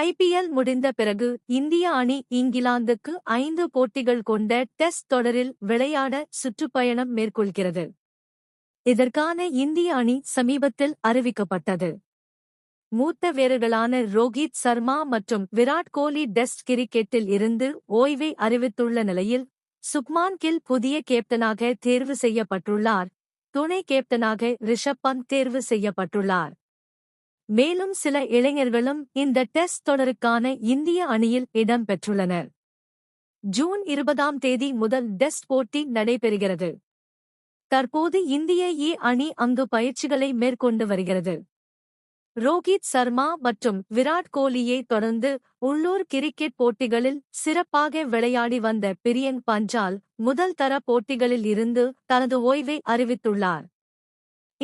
IPL முடிந்த பிறகு இந்திய அணி இங்கிலாந்துக்கு ஐந்து போட்டிகள் கொண்ட டெஸ்ட் தொடரில் விளையாட சுற்றுப்பயணம் மேற்கொள்கிறது. இதற்கான இந்திய அணி சமீபத்தில் அறிவிக்கப்பட்டது. மூத்த வீரர்களான ரோஹித் சர்மா மற்றும் விராட் கோலி டெஸ்ட் கிரிக்கெட்டில் இருந்து ஓய்வை அறிவித்துள்ள நிலையில் சுக்மான் கில் புதிய கேப்டனாக தேர்வு செய்யப்பட்டுள்ளார். துணை கேப்டனாக ரிஷப் பந்த் தேர்வு செய்யப்பட்டுள்ளார். மேலும் சில இளைஞர்களும் இந்த டெஸ்ட் தொடருக்கான இந்திய அணியில் இடம் பெற்றுள்ளனர். ஜூன் இருபதாம் தேதி முதல் டெஸ்ட் போட்டி நடைபெறுகிறது. தற்போது இந்திய ஏ அணி அங்கு பயிற்சிகளை மேற்கொண்டு வருகிறது. ரோஹித் சர்மா மற்றும் விராட் கோலியை தொடர்ந்து உள்ளூர் கிரிக்கெட் போட்டிகளில் சிறப்பாக விளையாடி வந்த பிரியங்க் பஞ்சால் முதல் தர போட்டிகளில் இருந்து தனது ஓய்வை அறிவித்துள்ளார்.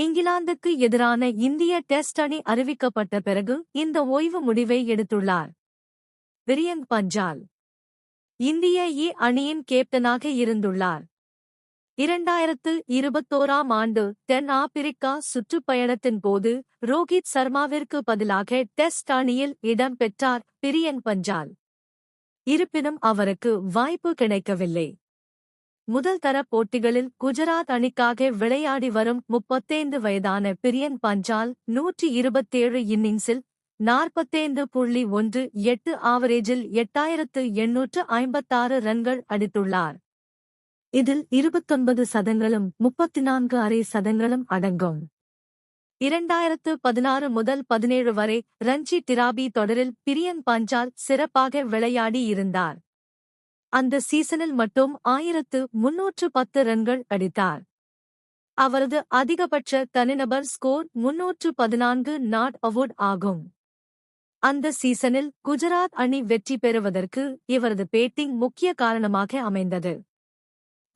இங்கிலாந்துக்கு எதிரான இந்திய டெஸ்ட் அணி அறிவிக்கப்பட்ட பிறகு இந்த ஓய்வு முடிவை எடுத்துள்ளார். விரியங் பஞ்சால். இந்திய ஏ அணியின் கேப்டனாக இருந்துள்ளார். இரண்டாயிரத்து இருபத்தோராம் ஆண்டு தென் ஆப்பிரிக்கா சுற்றுப்பயணத்தின் போது ரோஹித் சர்மாவிற்கு பதிலாக டெஸ்ட் அணியில் இடம் பெற்றார் பிரியன் பஞ்சால். இருப்பினும் அவருக்கு வாய்ப்பு கிடைக்கவில்லை. முதல் தர போட்டிகளில் குஜராத் அணிக்காக விளையாடி வரும் முப்பத்தைந்து வயதான பிரியன் பஞ்சால் நூற்றி இருபத்தேழு இன்னிங்ஸில் நாற்பத்தைந்து புள்ளி ஒன்று எட்டு ஆவரேஜில் எட்டாயிரத்து எண்ணூற்று ஐம்பத்தாறு ரன்கள் அடித்துள்ளார். இதில் இருபத்தொன்பது சதங்களும் முப்பத்தி நான்கு அரை சதங்களும் அடங்கும். இரண்டாயிரத்து பதினாறு முதல் பதினேழு வரை ரஞ்சி டிராபி தொடரில் பிரியன் பஞ்சால் சிறப்பாக விளையாடி இருந்தார். அந்த சீசனில் மட்டும் ஆயிரத்து முன்னூற்று பத்து ரன்கள் அடித்தார். அவரது அதிகபட்ச தனிநபர் ஸ்கோர் முன்னூற்று பதினான்கு நாட் அவுட் ஆகும். அந்த சீசனில் குஜராத் அணி வெற்றி பெறுவதற்கு இவரது பேட்டிங் முக்கிய காரணமாக அமைந்தது.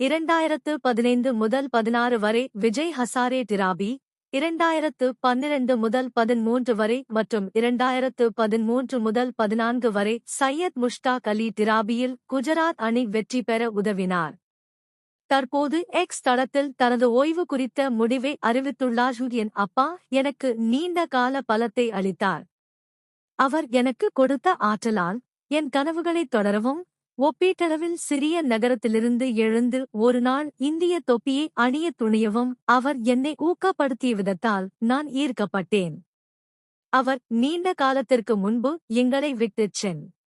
இரண்டாயிரத்து பதினைந்து முதல் பதினாறு வரை விஜய் ஹசாரே டிராபி இரண்டாயிரத்து பன்னிரண்டு முதல் பதிமூன்று வரை மற்றும் இரண்டாயிரத்து பதிமூன்று முதல் பதினான்கு வரை சையத் முஷ்டாக் அலி டிராபியில் குஜராத் அணி வெற்றி பெற உதவினார். தற்போது எக்ஸ் தளத்தில் தனது ஓய்வு குறித்த முடிவை அறிவித்துள்ளார் என் அப்பா எனக்கு நீண்ட கால பலத்தை அளித்தார். அவர் எனக்கு கொடுத்த ஆற்றலால் என் கனவுகளைத் தொடரவும் ஒப்பீட்டளவில் சிறிய நகரத்திலிருந்து எழுந்து ஒரு நாள் இந்திய தொப்பியை அணிய துணியவும் அவர் என்னை ஊக்கப்படுத்திய விதத்தால் நான் ஈர்க்கப்பட்டேன். அவர் நீண்ட காலத்திற்கு முன்பு எங்களை விட்டுச் சென்.